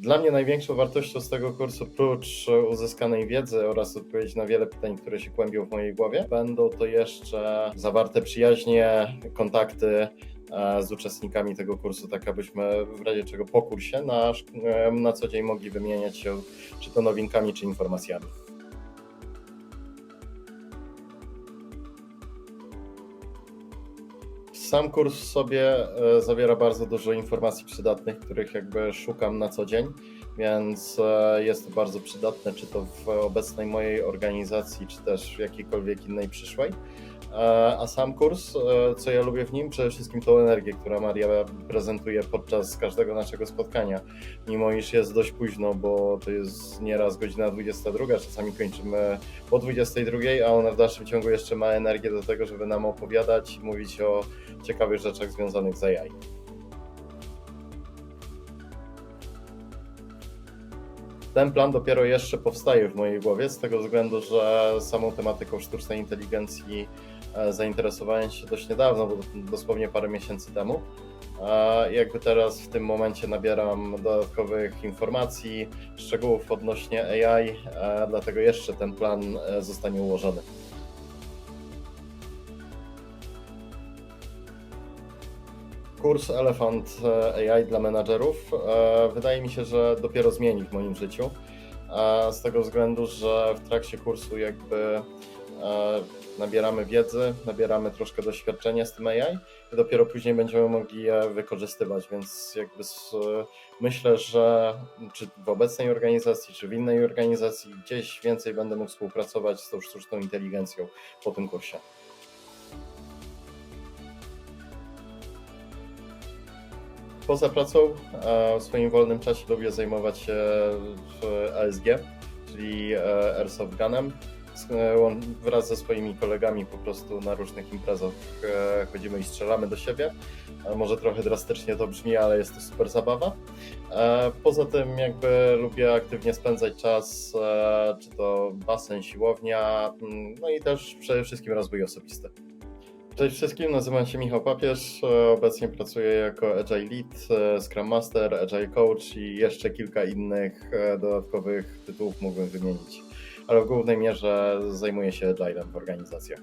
Dla mnie największą wartością z tego kursu, prócz uzyskanej wiedzy oraz odpowiedzi na wiele pytań, które się kłębią w mojej głowie, będą to jeszcze zawarte przyjaźnie, kontakty e, z uczestnikami tego kursu, tak abyśmy w razie czego po kursie na, e, na co dzień mogli wymieniać się czy to nowinkami, czy informacjami. Sam kurs w sobie e, zawiera bardzo dużo informacji przydatnych, których jakby szukam na co dzień, więc e, jest to bardzo przydatne, czy to w obecnej mojej organizacji, czy też w jakiejkolwiek innej przyszłej. E, A sam kurs, e, co ja lubię w nim, przede wszystkim tą energię, którą Maria prezentuje podczas każdego naszego spotkania. Mimo iż jest dość późno, bo to jest nieraz godzina 22, czasami kończymy po 22, a ona w dalszym ciągu jeszcze ma energię do tego, żeby nam opowiadać i mówić o ciekawych rzeczach związanych z AI. Ten plan dopiero jeszcze powstaje w mojej głowie, z tego względu, że samą tematyką sztucznej inteligencji e, zainteresowałem się dość niedawno, bo dosłownie parę miesięcy temu. A jakby teraz w tym momencie nabieram dodatkowych informacji, szczegółów odnośnie AI, e, dlatego jeszcze ten plan e, zostanie ułożony. Kurs Elefant e, AI dla menadżerów e, wydaje mi się, że dopiero zmieni w moim życiu. e, Z tego względu, że w trakcie kursu jakby nabieramy wiedzy, nabieramy troszkę doświadczenia z tym AI i dopiero później będziemy mogli je wykorzystywać, więc jakby myślę, że czy w obecnej organizacji, czy w innej organizacji gdzieś więcej będę mógł współpracować z tą sztuczną inteligencją po tym kursie. Poza pracą e, w swoim wolnym czasie lubię zajmować się ASG, czyli e, Airsoft Gunem. E, Wraz ze swoimi kolegami po prostu na różnych imprezach e, chodzimy i strzelamy do siebie. Może trochę drastycznie to brzmi, ale jest to super zabawa. Poza tym jakby lubię aktywnie spędzać czas, czy to basen, siłownia, mm, no i też przede wszystkim rozwój osobisty. Cześć wszystkim, nazywam się Michał Papież. e, Obecnie pracuję jako Agile Lead, e, Scrum Master, Agile Coach i jeszcze kilka innych e, dodatkowych tytułów mógłbym wymienić. Ale w głównej mierze zajmuję się Agilem w organizacjach.